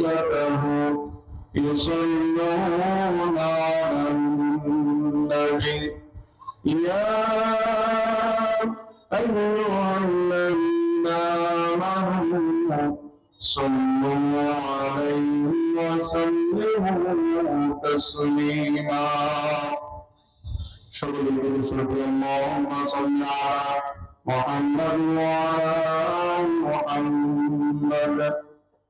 رحمته يصلون على النبي. يا أيها الذين آمنوا صلوا عليه وسلموا تسليما. شكرا لكم اللهم صل على محمد وعلى محمد.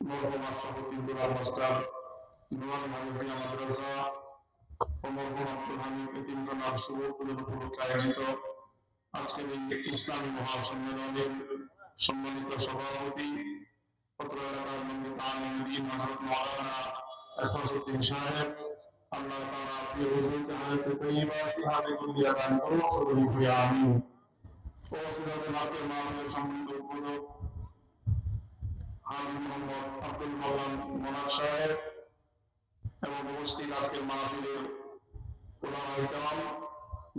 মরহুমা Shahidullah master নুয়ান Malaysia মাদ্রাসা ও মরহুম সম্মানিত হাজি মোহাম্মদ আব্দুল মোনার সাহেব এবং উপস্থিত আজকের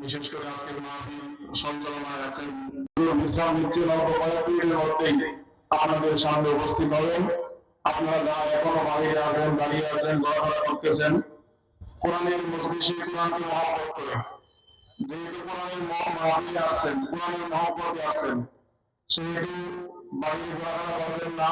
বিশেষ করে আজকের সঞ্চালনায় আছেন বিশ্রাম মধ্যেই আপনাদের সামনে উপস্থিত হবেন। আপনারা যারা এখনও বাহিরে আছেন, দাঁড়িয়ে আছেন, ঘোরাফেরা করতেছেন, কোরআনের মজলিসে কোরআনকে মহব্বত করে। যেহেতু কোরআনের মাহফিলে আছেন কোরআনের মহব্বতে আছেন সেহেতু বাহিরে ঘোরাফেরা করবেন না।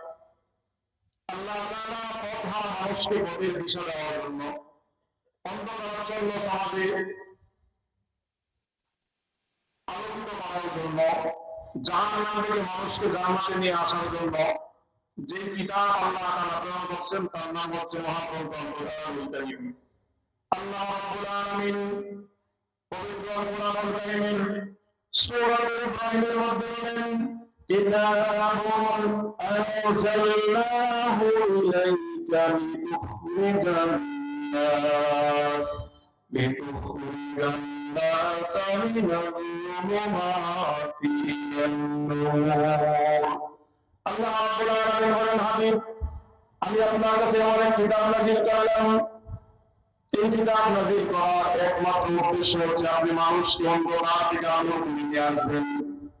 আল্লাহ যে কিতাব আল্লাহ প্রেরণ করছেন, তার নাম হচ্ছে মহাগ্রন্থ আল্লাহ রাব্বুল আলামিন মধ্যে বলেন কিতাবুন আনজালনাহু ইলাইকা লিতুখরিজান নাস লিতুখরিজান الناس من الظلمات إلى النور আল্লাহ রাব্বুল আলামিন বলেন হাবিব আমি আপনার কাছে অনেক কিতাব নাযিল করলাম এই কিতাব নাযিল করার একমাত্র উদ্দেশ্য হচ্ছে আপনি মানুষকে অন্ধকার থেকে আলোর দিকে নিয়ে আসবেন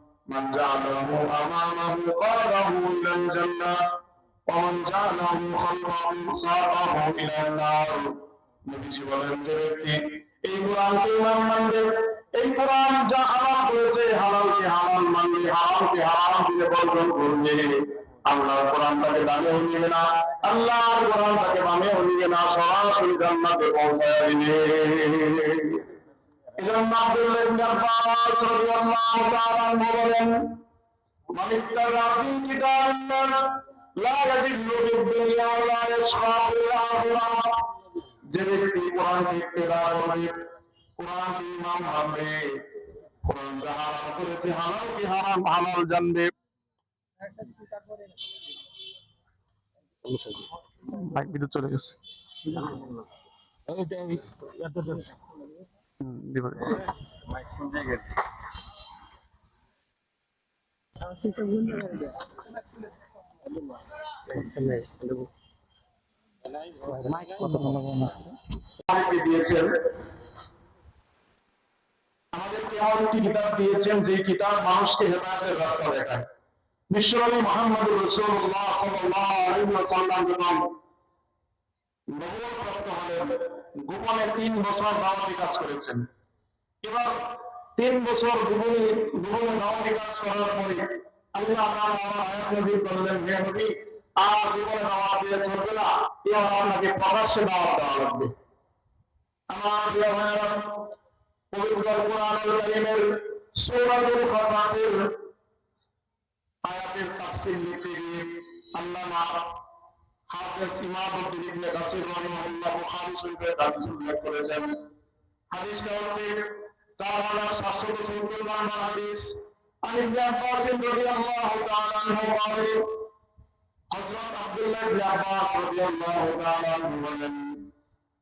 من جعله أمامه قاده إلى الجنة ومن جعله خلفه ساقه إلى النار নবীজি বলেন যে ব্যক্তি এই কোরআনকে ইমান মানবে এই কোরআন যা হালাল করেছে হালালকে হালাল মানবে হারামকে হারাম দিয়ে বর্জন করবে আল্লাহর কোরআন তাকে দামেও নিবে না আল্লাহর কোরআন তাকে দামেও নিবে না সরাসরি জান্নাতে পৌঁছায় দিবে এজন্য আব্দুল্লাহ ইবনে আব্বাস রাদিয়াল্লাহু তাআলা বলেন মান ইত্তাবা ফি কিতাবিল্লাহ লা ইয়াদিল্লু বিদ-দুনিয়া ওয়া লা ইয়াশকা ফিল আখিরাহ যে ব্যক্তি কোরআনকে ইত্তেবা করবে কোরআনকে ইমাম মানবে কোরআন যা হারাম করেছে হালাল কি হারাম হালাল জানবে। বিদ্যুৎ চলে গেছে। দিয়েছেন আমাদেরকে এমন একটি কিতাব দিয়েছেন, যে কিতাব মানুষকে হেদায়তের রাস্তা দেখায়। বিশ্বনবী মোহাম্মদ রসুল্লাহ সাল্লাল্লাহু আলাইহি ওয়াসাল্লাম যখন নবুয়ত প্রাপ্ত হলেন গোপনে তিন বছর দাওয়াতি কাজ করেছেন। এবার তিন বছর গোপনে গোপনে দাওয়াতি কাজ করার পরে আল্লাহ আমার আয়াত হে নবী, আর দাওয়াত দিয়ে চলবে না, এবার আপনাকে প্রকাশ্যে দাওয়াত দেওয়া লাগবে। আমার প্রিয় ভাইয়েরা, পবিত্র কোরআনুল কারীমের কাসাসের আয়াতের তাফসীর গিয়ে আল্লামা হাফেজ ইমামউদ্দিন ইবনে কাসির রাহিমাহুল্লাহ বুখারী শরীফের হাদিস উল্লেখ করেছেন হাদিসটা হচ্ছে চার হাজার সাতশত সত্তর নম্বর হাদিস عن ابن عباس رضي الله تعالى عنه قال حضرت عبد الله بن عباس رضي الله تعالى عنه وسلم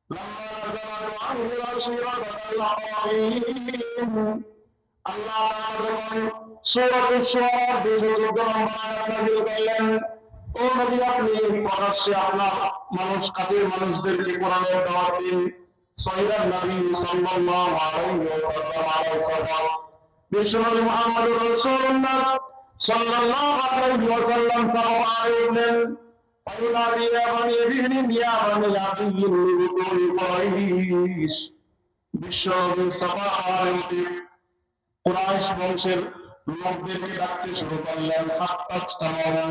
لما نزل عنه العشيرة الأقربين আল্লাহ যখন সূরাতুল শুআরা 214 নম্বর আয়াত নাযিল করলেন ও নবী আপনি প্রকাশ্যে আপনার বংশের লোকদেরকে ডাকতে শুরু করলেন হাত্তাজ তামাম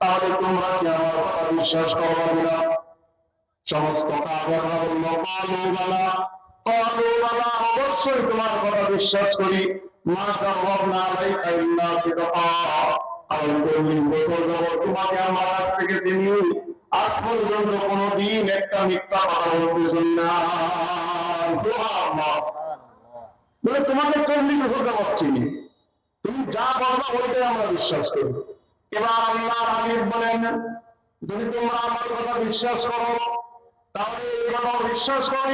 তাহলে তোমরা কি আমার কথা বিশ্বাস করবে না সমস্ত অবশ্যই তোমার কথা বিশ্বাস করি। তোমাকে আমার কাছ থেকে চিনি। একটা মিথ্যা কথা বলতে না। বলে তোমাকে তুমি যা বলবা, ওইটাই আমরা বিশ্বাস করি। এবার আল্লাহ হাবিব বলেন যদি তোমরা আমার কথা বিশ্বাস করো, তাহলে এই কথা বিশ্বাস করো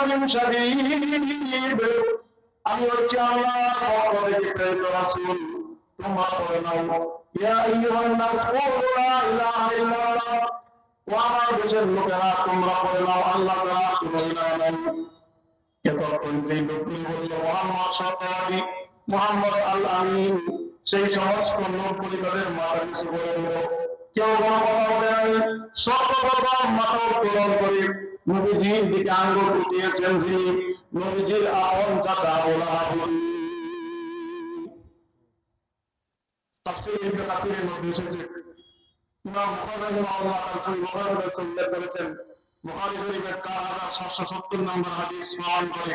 আযাবিন শাদীদ। আমি হচ্ছে আল্লাহর পক্ষ থেকে প্রেরিত রাসূল। তোমরা পড়ে নাও ইয়া আইয়ুহান নাস কুলু লা ইলাহা ইল্লাল্লাহ। ও আমার দেশের লোকেরা, তোমরা পড়ে নাও আল্লাহ ছাড়া কোনো ইলাহ মোহাম্মদ আল আমিন সেই সমস্ত লোকগুলি তাদের মাথা নিচু করে দিল কেউ কোনো কথা বলে নাই সর্বপ্রথম মাথা উত্তোলন করে নবীজির দিকে আঙ্গুল উঠিয়েছেন যিনি নবীজির আপন চাচা তাফসীর ইবনে কাসিরের মধ্যে এসেছে। ইমাম বুখারী রাহিমাহুল্লাহ বুখারী শরীফের 4770 নম্বর করে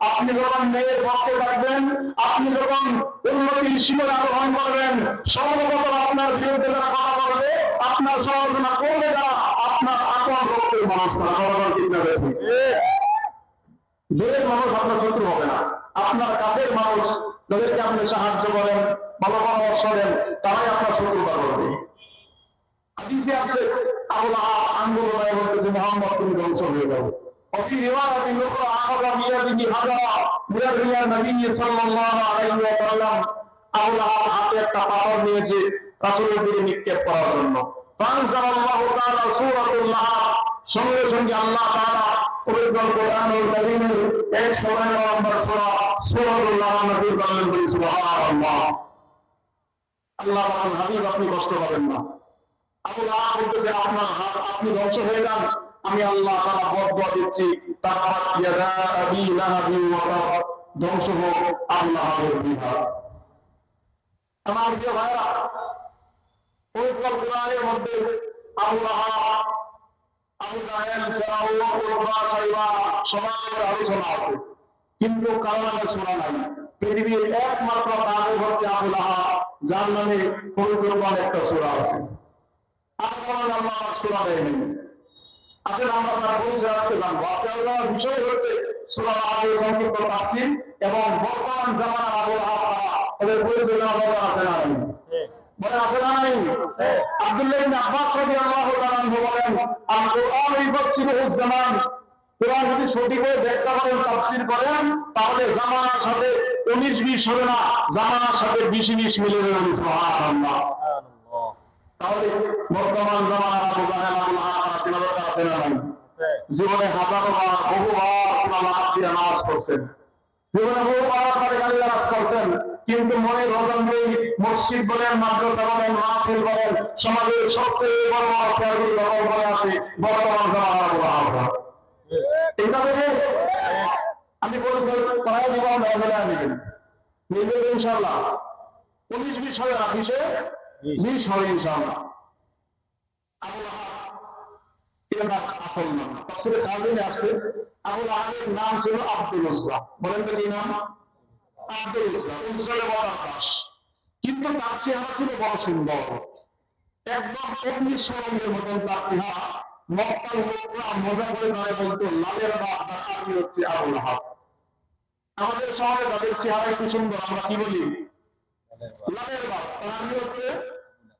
আপনি যখন মেয়ের পক্ষে থাকবেন, আপনি যখন উন্নতির শিখরে আরোহণ করবেন, সর্বপ্রথম আপনার বিরুদ্ধে যারা কথা বলবে, আপনার সমালোচনা করবে যারা, আপনার আপন রক্তের মানুষ সমালোচনা ঠিক না দূরের মানুষ আপনার শত্রু হবে না। আপনার কাছের মানুষ যাদেরকে আপনি সাহায্য করেন, ভালো পরামর্শ দেন, তারাই আপনার শত্রুতা করবে। হাদিসে আছে, আবুল আঙ্গুল বলতেছে, মোহাম্মদ, তুমি ধ্বংস হয়ে যাও। وفي رواية أخرى أخذ بيده حجرا ليرمي النبي صلى الله عليه وسلم আবুল আহাব হাতে একটা পাথর নিয়েছে রাসূলের দিকে নিক্ষেপ করার জন্য ফানজালাল্লাহু তাআলা সূরাতুল লাহাব সঙ্গে সঙ্গে আল্লাহ তাআলা পবিত্র কোরআনুল কারীমের 109 নম্বর সূরা সূরাতুল লাহাব নাযিল করলেন বলি সুবহানাল্লাহ আল্লাহ বলেন হাবিব আপনি কষ্ট পাবেন না আবুল আহাব বলতেছে আপনার হাত আপনি ধ্বংস হয়ে যান আমি আল্লাহ বদদুয়া দিচ্ছি। ধ্বংস হোক আল্লাহর আমার প্রিয় ভাইরা পবিত্র কোরআনের মধ্যে আলোচনা আছে। কিন্তু কারও নামে শোনা নাই। পৃথিবীর একমাত্র হচ্ছে যার একটা সূরা আছে। আর আল্লাহ আসলে আমরা তার পরিচয় আজকে জানব আজকে আলোচনার বিষয় হচ্ছে সূরা আবু সংক্ষিপ্ত তাফসীর এবং বর্তমান জামানার আবু লাহাব তারা পরিচয় জানা দরকার আছে না বলে আছে না নাই? আব্দুল্লাহ ইবনে আব্বাস রাদিয়াল্লাহু তাআলা বলেন আল কোরআন ইফসিরুহু জামান। কোরআন যদি সঠিকভাবে ব্যাখ্যা করেন তাফসীর করেন তাহলে জামানার সাথে 19 20 হবে না। জামানার সাথে 20 20 মিলে যাবে সুবহানাল্লাহ। তাহলে বর্তমান জামানার আবু জাহেল আবু লাহাব তারা চেনা দরকার আছে না নাই? জীবনে হাজারো বার বহুবার নামাজ পড়ছেন। জীবনে বহুবার তারা গালি নামাজ করছেন। কিন্তু মনে রোজন নেই মসজিদ বলেন মাদ্রাসা বলেন মাহফিল বলেন সমাজের সবচেয়ে বড় দখল করে আসে বর্তমান জামানার আবু আমি এগুলো নেবেন নেবেন ইনশাল্লাহ উনিশ বিশ হবে না বিশ হবে ইনশাল্লাহ আবু লাহাব নাম ছিল আব্দুল উজ্জা। বলেন তো কি নাম? আব্দুল উজ্জা। উজ্জালে বড় আকাশ। কিন্তু তার চেহারা ছিল বড় সুন্দর। একদম অগ্নি সুরঙ্গের মতন তার চেহারা। লালের বাপ লাহাব আমাদের শহরে তাদের চেহারা একটু সুন্দর, আমরা কি বলি? লালের বাপ। তার হচ্ছে?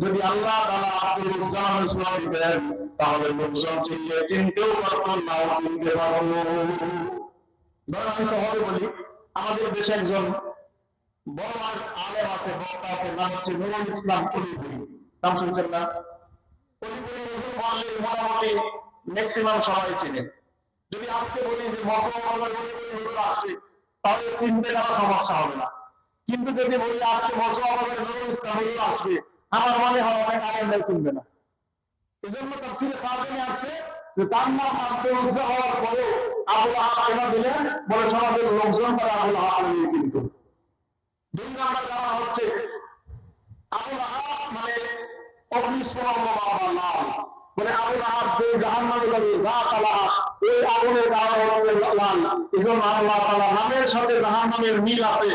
যদি আল্লাহ তাহলে লোকজন চিনলে চিনতেও নাও চিনতে বলি, আমাদের একজন বড় আছে বক্তা আছে নাম হচ্ছে নুরুল ইসলাম অলিপুরি নাম শুনছেন না? মোটামুটি ম্যাক্সিমাম সবাই চিনেন যদি আজকে বলি যে হুজুর আসছে তাহলে চিনতে কারও সমস্যা হবে না। কিন্তু যদি বলি আজকে হুজুর আসবে। আমার মনে হয় অনেক আলেমরাই চিনবে না। এজন্য তাফসীরে কাজে আছে যে তার নাম হওয়ার পরে আবু লাহাব কেন দিলেন? বলে সমাজের লোকজন তারা আবু লাহাব নিয়ে দুই নাম্বার হচ্ছে আবু লাহাব মানে অগ্নিস্ফুরণ বাবা লাল মানে আগুনের নামের সাথে জাহান্নামের মিল আছে।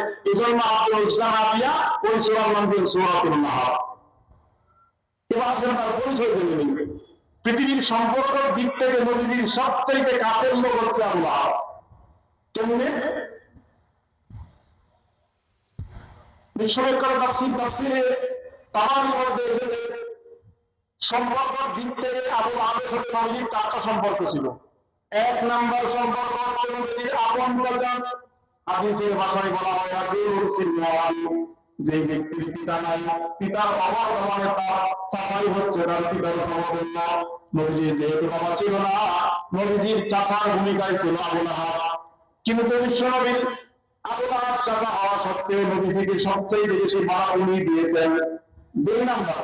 নিবে পৃথিবীর সম্পর্ক দিক থেকে নবীজির সবচেয়ে কাছের লোক হচ্ছে আল্লাহ। কেমনে? বিশ্ববিখ্যাত তাফসীর মধ্যে এসেছে। সম্পর্ক দিক থেকে আবু আবের সাথে নবীজির চারটা সম্পর্ক ছিল। এক নাম্বার সম্পর্ক হচ্ছে নবীজির আপন চাচা হাদিসের ভাষায় বলা হয় আদিউল সিলওয়ালি যে ব্যক্তির পিতা নাই, পিতার অভাব মানে তার চাচাই হচ্ছে, তার পিতার সমতুল্য। নবীজির যেহেতু বাবা ছিল না, নবীজির চাচার ভূমিকায় ছিল আবু লাহাব কিন্তু বিশ্ব নবীর আবু লাহাব চাচা হওয়া সত্ত্বেও নবীজিকে সবচেয়ে বেশি বাড়া উনি দিয়েছেন দুই নাম্বার।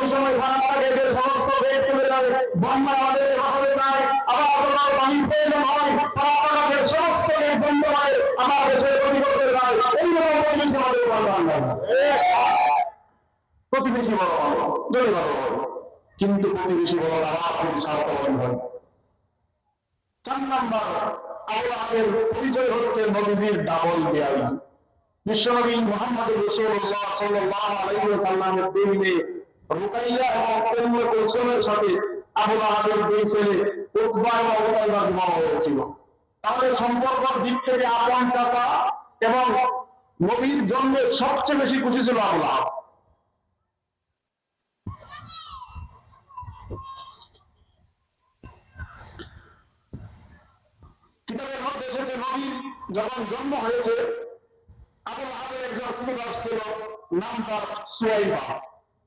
সময় আবার বন্ধ আমার প্রতিবেশী কিন্তু প্রতিবেশী বড় যদি স্বার্থবাদী হয় চার আল্লাহের পরিচয় হচ্ছে নবীজির ডাবল দেয়াল। বিশ্বনবী মোহাম্মদ রাসূলুল্লাহ সাল্লাল্লাহু আলাইহি ওয়াসাল্লামের দিনে রুকাইয়া এবং সম্পর্কের দিক থেকে আপন এবং নবীর জন্মে সবচেয়ে বেশি খুশি ছিল আবু লাহাব। কিতাবের মধ্যে এসেছে, নবীর যখন জন্ম হয়েছে, আবু লাহাবের একজন ছিল, নাম তার সুয়াইবা।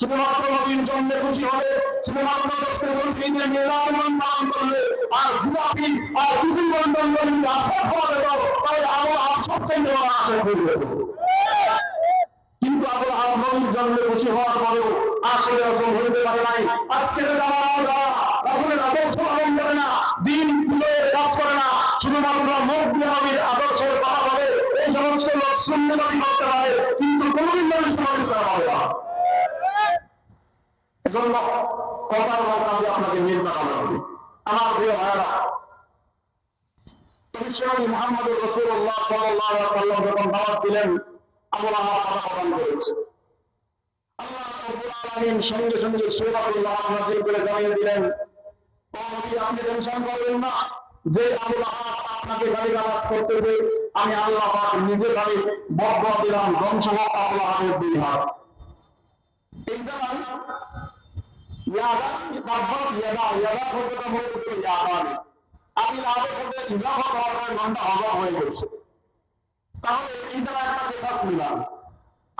শুধুমাত্র নবীর জন্মে খুশি হলে শুধুমাত্র ওরা আশা করবে কিন্তু জন্মে খুশি হওয়ার পরেও আসলে রকম হইতে পারে নাই। রাসূলের আদর্শ পালন করে না, দিন পুজোর কাজ করে না, শুধুমাত্র নবীর আদর্শের কথা বলে, এই সমস্ত লোক শূন্য নবী করতে পারে, কিন্তু কোনদিন সমাবেশ করা হবে না। এজন্য কথার কথা আমি আপনাকে করা হবে। আমার প্রিয় ভাইরা বিশ্বনবী মুহাম্মদ রাসূলুল্লাহ সাল্লাল্লাহু আলাইহি ওয়াসাল্লাম, যখন দাওয়াত দিলেন আবু লাহাব কথা প্রদান করেছে। আল্লাহ সঙ্গে সঙ্গে সূরাতুল লাহাব করে জানিয়ে দিলেন আপনি টেনশন করবেন না। যে আবু লাহাব আপনাকে গালিগালাজ করতেছে, আমি আল্লাহ নিজে গালি বদয়া দিলাম ধ্বংস হোক আবু লাহাবের দুই হাত। ইয়াদা তাব্বাত ইয়াদা ইয়াদা শব্দটা মনে করতে ইয়াদান আমি লাভের মধ্যে ইজাফা হওয়ার পরে মনটা অবাক হয়ে গেছে। তাহলে এই জায়গায় একটা কথা শুনলাম